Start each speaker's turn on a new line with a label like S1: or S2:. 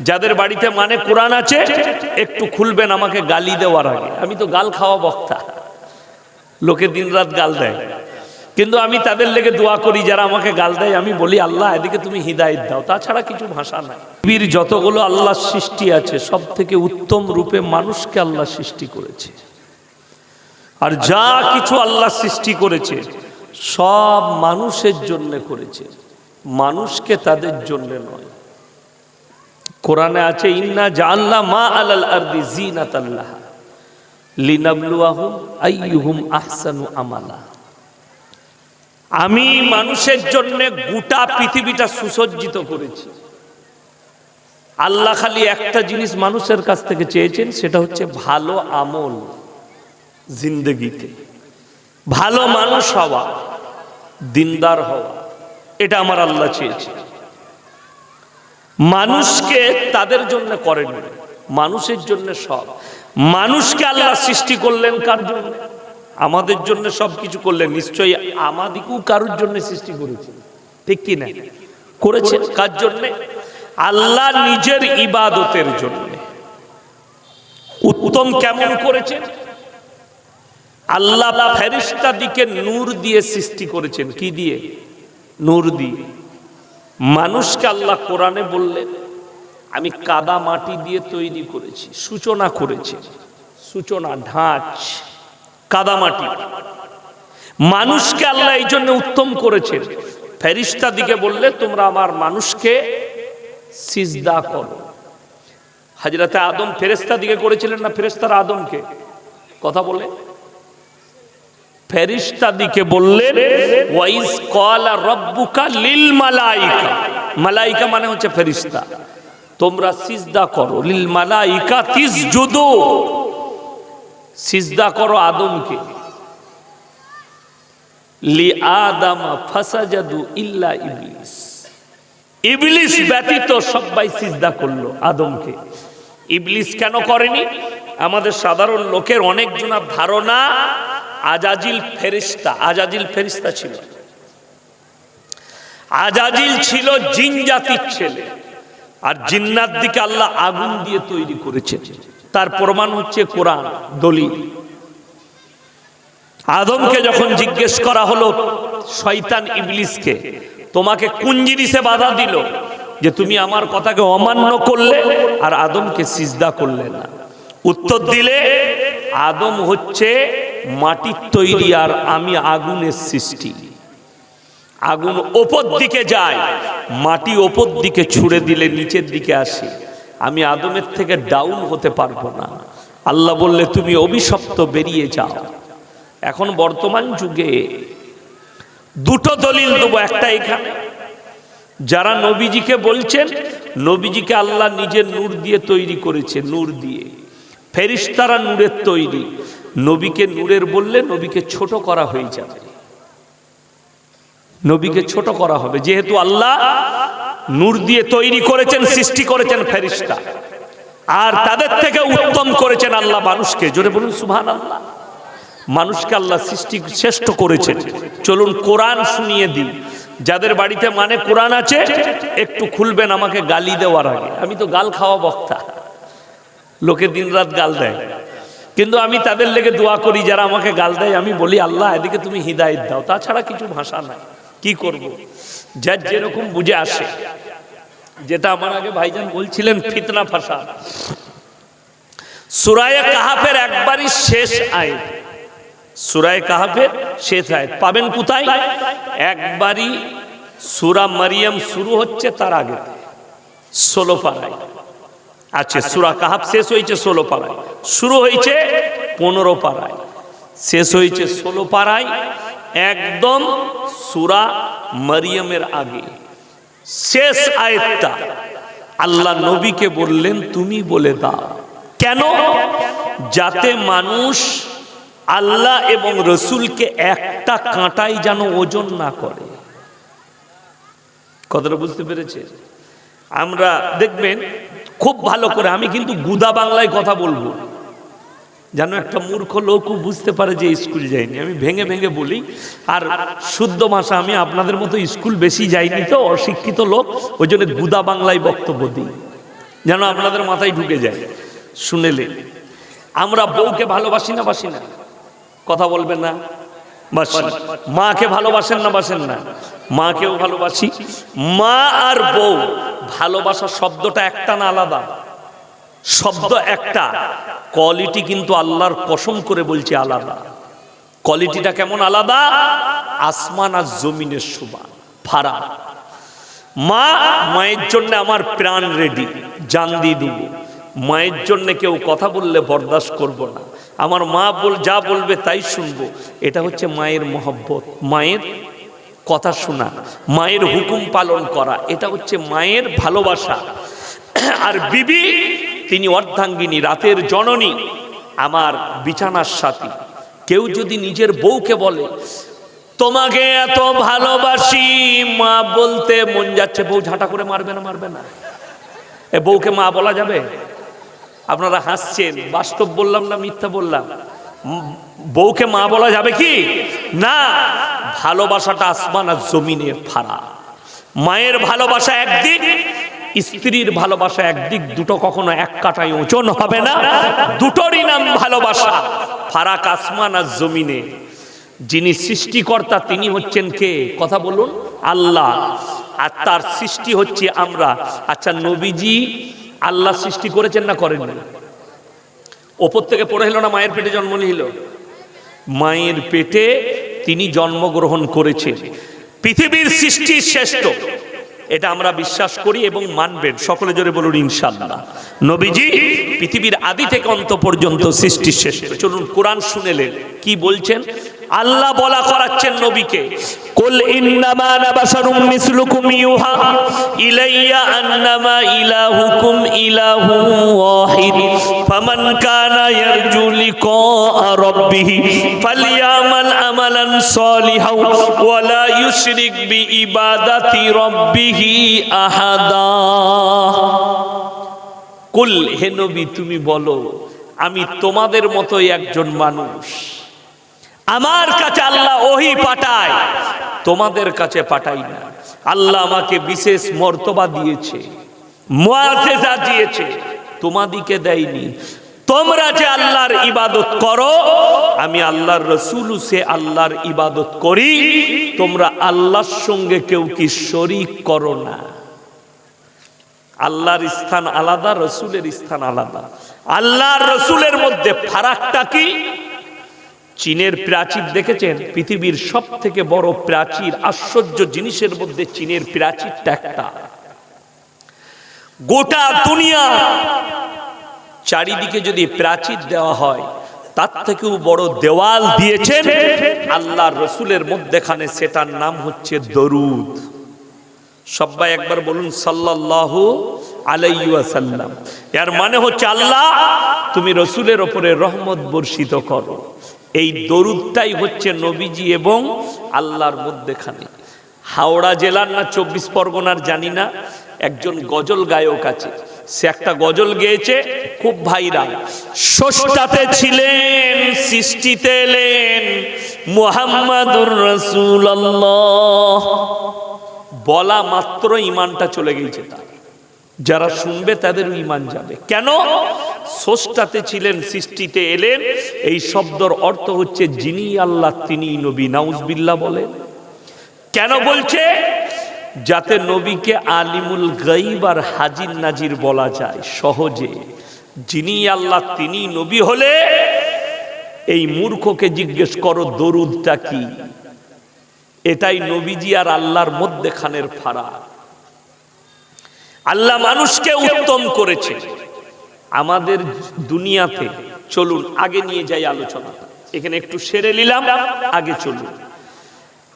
S1: যাদের বাড়িতে মানে কোরআন আছে, একটু খুলবেন আমাকে গালি দেওয়ার আগে। আমি তো গাল খাওয়া বক্তা। লোকে দিনরাত গাল দেয়। কিন্তু আমি তাদের লেগে দোয়া করি, যারা আমাকে গাল দেয়, আমি বলি, আল্লাহ, এদিকে তুমি হিদায়ত দাও। তাছাড়া কিছু ভাষা নাই। পৃথিবীর যতগুলো আল্লাহ সৃষ্টি আছে সব থেকে উত্তম রূপে মানুষকে আল্লাহ সৃষ্টি করেছে। আর যা কিছু আল্লাহ সৃষ্টি করেছে, সব মানুষের জন্য করেছে। মানুষকে তাদের জন্য নয়। কোরআনে আছে, ইন্না জাল্লা মা আলাল আরদি জিনাতাল্লাহ লিনাবলুয়াহুম আইয়ুহুম আহসানু আমালা। আমি মানুষের জন্য গোটা পৃথিবীটা সুসজ্জিত করেছি। আল্লাহ খালি একটা জিনিস মানুষের কাছ থেকে চেয়েছেন, সেটা হচ্ছে ভালো আমল জিন্দগিতে। ভালো মানুষ হওয়া, দিনদার হওয়া, এটা আমার আল্লাহ চেয়েছে মানুষকে তাদের জন্য করেন মানুষের জন্য সব। মানুষকে আল্লাহ সৃষ্টি করলেন কার জন্য? আমাদের জন্য সব কিছু করলেন। নিশ্চয়ই আমাদিকেও কারোর জন্য সৃষ্টি করেছেন। ঠিক কি না করেছেন কার জন্য? আল্লাহ নিজের ইবাদতের জন্য। উত্তম কেমন করেছেন? আল্লাহ ফেরিস্তা দিকে নূর দিয়ে সৃষ্টি করেছেন। কি দিয়ে? নূর দিয়ে। মানুষকে আল্লাহ কোরআনে বললেন, আমি কাদা মাটি দিয়ে তৈরি করেছি, সূচনা করেছি, সূচনা ঢাঁচ, কাদা মাটি। মানুষকে আল্লাহ এই জন্য উত্তম করেছেন। ফেরিস্তা দিকে বললে, তোমরা আমার মানুষকে সিজদা করো। হাজরাতে আদম ফেরেস্তা দিকে করেছিলেন না ফেরেস্তার আদমকে? কথা বলে। ফেরিস্তা দিকে বললেন, ওয়াইজ কলা রব্বুকা লিল মালাইকা। মালাইকা মানে হচ্ছে ফেরিস্তা। তোমরা সিজদা করো। লিল মালাইকা তিসজুদু। সিজদা করো আদমকে। লি আদম ফাসাজাদু ইল্লা ইবলিস। ইবলিস ব্যতীত সবাই সিজদা করল আদমকে। ইবলিস কেন করেনি? আমাদের সাধারণ লোকের অনেক জনার ধারণা আজাজিল ফেরিস্তা আজাজিল ফেরিস্তা ছিল। আজাজিল ছিল জিন জাতির ছেলে। আর জিন্নাত দিকে আল্লাহ আগুন দিয়ে তৈরি করেছে তার প্রমাণ হচ্ছে কোরআন, দলিল। আদমকে যখন জিজ্ঞেস করা হলো, শয়তান ইবলিসকে, তোমাকে কোন জিনিসে বাধা দিল? যে তুমি আমার কথাকে অমান্য করলে আর আদমকে সিজদা করলে না। উত্তর দিলে, আদম হচ্ছে মাটির তৈরি আর আমি আগুনের সৃষ্টি। আগুন ওপর দিকে যায়, মাটি ওপর দিকে ছুড়ে দিলে নিচের দিকে আসে। আমি আদমের থেকে ডাউন হতে পারব না। আল্লাহ বললে, তুমি অভিশপ্ত, বেরিয়ে যাও। এখন বর্তমান যুগে দুটো দলিল দেবো, একটা এখানে। যারা নবীজিকে বলছেন, নবীজিকে আল্লাহ নিজের নূর দিয়ে তৈরি করেছে, নূর দিয়ে। ফেরিস্তারা নূরের তৈরি। নবীকে নূরের বললে নবীকে ছোট করা হয়ে যাবে। নবীকে ছোট করা হবে। যেহেতু আল্লাহ নূর দিয়ে তৈরি করেছেন, সৃষ্টি করেছেন ফেরিস্তা, আর তাদের থেকে উত্তম করেছেন আল্লাহ মানুষকে। জোরে বলুন সুহান আল্লাহ মানুষকে আল্লাহ সৃষ্টি শ্রেষ্ঠ করেছেন। চলুন কোরআন শুনিয়ে দিই। যাদের বাড়িতে মানে কোরআন আছে, একটু খুলবেন আমাকে গালি দেওয়ার আগে। আমি তো গাল খাওয়া বক্তা। লোকে দিনরাত গাল দেয়। কিন্তু আমি তাদের লেগে দোয়া করি, যারা আমাকে গাল দেয়, আমি বলি, আল্লাহ, এদিকে তুমি হিদায়ত দাও। তাছাড়া কিছু ভাষা নাই। কি করব। যার যেরকম বুঝে আসে। যেটা আমার আগে ভাইজান বলছিলেন, ফিতনা ভাষা। সুরায় কাহাফের একবারই শেষ আয়। সুরায় কাহাফের শেষ আয়। পাবেন কোথায়? একবারই সুরা মারিয়াম শুরু হচ্ছে তার আগে। ষোলো পাড়ায় আছে, সুরা কাহাব শেষ হয়েছে ষোলো পাড়ায়। শুরু হয়েছে পনেরো পাড়ায়। শেষ হয়েছে ষোলো পাড়ায়, একদম সুরা মারিয়ামের আগে। শেষ আয়টা আল্লাহ নবীকে বললেন, তুমি বলে দাও। কেন? যাতে মানুষ আল্লাহ এবং রসুলকে একটা কাঁটাই যেন ওজন না করে। কথাটা বুঝতে পেরেছে আমরা দেখবেন খুব ভালো করে, আমি কিন্তু গুদা বাংলায় কথা বলব। যেন একটা মূর্খ লোকও বুঝতে পারে যে স্কুল যায়নি। আমি ভেঙে ভেঙে বলি, আর শুদ্ধ ভাষা আমি আপনাদের মতো স্কুল বেশি যাইনি তো, অশিক্ষিত লোক, ওই জন্য গুদা বাংলায় বক্তব্য দিই। যেন আপনাদের মাথায় ঢুকে যায়, শুনেলে। আমরা বউকে ভালোবাসি না, বাসি না? কথা বলবেন না? মাকে ভালোবাসেন না, বাসেন না? মাকেও ভালোবাসি। মা আর বউ। ভালোবাসা শব্দটা একটা না আলাদা। শব্দ একটা। কোয়ালিটি কিন্তু আল্লাহর কসম করে বলছে আলাদা। কোয়ালিটিটা কেমন আলাদা? আসমান আর জমিনের সমান। ফারা মা, মায়ের জন্য আমার প্রাণ রেডি জান দিয়ে দেবো। মায়ের জন্য কেউ কথা বললে বরদাস্ত করব না। আমার মা বল, যা বলবে তাই শুনব। এটা হচ্ছে মায়ের মহব্বত। মায়ের কথা শোনা, মায়ের হুকুম পালন করা, এটা হচ্ছে মায়ের ভালোবাসা। আর বিবি, তিনি অর্ধাঙ্গিনী, রাতের জননী, আমার বিছানার সাথী। কেউ যদি নিজের বউকে বলে, তোমাকে এত ভালোবাসি, মা, বলতে মন যাচ্ছে, বউ ঝাঁটা করে মারবে না মারবে না। এ বউকে মা বলা যাবে? আপনারা হাসছেন, বাস্তব বললাম না, মিথ্যা বললাম? বউকে মা বলা যাবে কি? না, ভালোবাসাটা আসমান আর জমিনের ফাড়া। মায়ের ভালোবাসা একদিক, স্ত্রীর ভালোবাসা একদিক, দুটো কখনো এক কাটায় ওজন হবে না, দুটোরই নাম ভালোবাসা। ফারাক আসমান আর জমিনে। যিনি সৃষ্টিকর্তা, তিনি হচ্ছেন কে? কথা বলুন, আল্লাহ। আর তার সৃষ্টি হচ্ছে আমরা। আচ্ছা নবীজি আল্লাহ সৃষ্টি করেছেন না করেননি? ওপর থেকে পড়ে হলো না, মায়ের পেটে জন্ম নিল। মায়ের পেটে তিনি জন্মগ্রহণ করেছেন। পৃথিবীর সৃষ্টি শ্রেষ্ঠ, এটা আমরা বিশ্বাস করি এবং মানবেন। সকলে জোরে বলুন ইনশাল্লাহ নবীজি পৃথিবীর আদি থেকে অন্ত পর্যন্ত সৃষ্টি শ্রেষ্ঠ। চলুন, কোরআন শুনেলেন কি বলছেন? আল্লাহ বলা করাচ্ছেন নবীকে, কুল ইন্নামা আনা বাশারুম মিসলুকুম ইউহা, ইলাইয়া আন্নামা ইলাহুকুম ইলাহু ওয়াহিদ, ফামান কানা ইয়ারজু লিকা রাব্বিহি ফালইয়ামাল আমালান সালিহাও ওয়া লা ইউশরিক বিইবাদাতি রাব্বিহি আহাদা। কুল, হে নবী, তুমি বলো, আমি তোমাদের মতোই একজন মানুষ। আমার কাছে আল্লাহ ওহি পাঠায়। তোমাদের কাছে পাঠাই না। আল্লাহ আমাকে বিশেষ মর্তবা দিয়েছে দিয়েছে, তোমাদিকে দেয়নি। তোমরা যে আল্লাহর ইবাদত করো, আমি আল্লাহর রসুল সে আল্লাহর ইবাদত করি, তোমরা আল্লাহর সঙ্গে কেউ কি শরিক করো না। আল্লাহর স্থান আলাদা, রসুলের স্থান আলাদা। আল্লাহর রসুলের মধ্যে ফারাকটা কি? চীনের প্রাচীর দেখেছেন? পৃথিবীর সব থেকে বড় প্রাচীর, আশ্চর্য জিনিসের মধ্যে চীনের প্রাচীরটা একটা। গোটা দুনিয়া চারিদিকে যদি প্রাচীর দেওয়া হয়, তার থেকেও বড় দেওয়াল দিয়েছেন আল্লাহ রসুলের মধ্যেখানে, সেটার নাম হচ্ছে দরুদ। সবাই একবার বলুন, সাল্লাল্লাহু আলাইহি ওয়াসাল্লাম। এর মানে হচ্ছে আল্লাহ, তুমি রসুলের ওপরে রহমত বর্ষিত করো। এই দরুদটাই হচ্ছে নবীজি এবং আল্লাহর মধ্যেখানে। হাওড়া জেলার না চব্বিশ পরগনার জানি না, একজন গজল গায়ক আছে। সে একটা গজল গেয়েছে, খুব ভাইরাল। ষষ্ঠাতে ছিলেন, সৃষ্টিতে এলেন মুহাম্মাদুর রাসূলুল্লাহ। বলা মাত্র ইমানটা চলে গেছে তার। যারা শুনবে তাদের ইমান যাবে। কেন? ষষ্ঠাতে ছিলেন, সৃষ্টিতে এলেন। এই শব্দর অর্থ হচ্ছে যিনি আল্লাহ তিনি নবী। নাউজবিল্লাহ বলেন। কেন বলছে? যাতে নবীকে আলিমুল গাইব আর হাজির নাজির বলা যায় সহজে। যিনি আল্লাহ তিনি নবী হলে এই মূর্খকে জিজ্ঞেস করো, দরুদটা কি? এটাই নবীজি আর আল্লাহর মধ্যেখানের ফারাক। আল্লাহ মানুষকে উত্তম করেছে। আমাদের দুনিয়াতে চলুন আগে নিয়ে যাই আলোচনা এখানে একটু সেরে নিলাম আগে চলুন।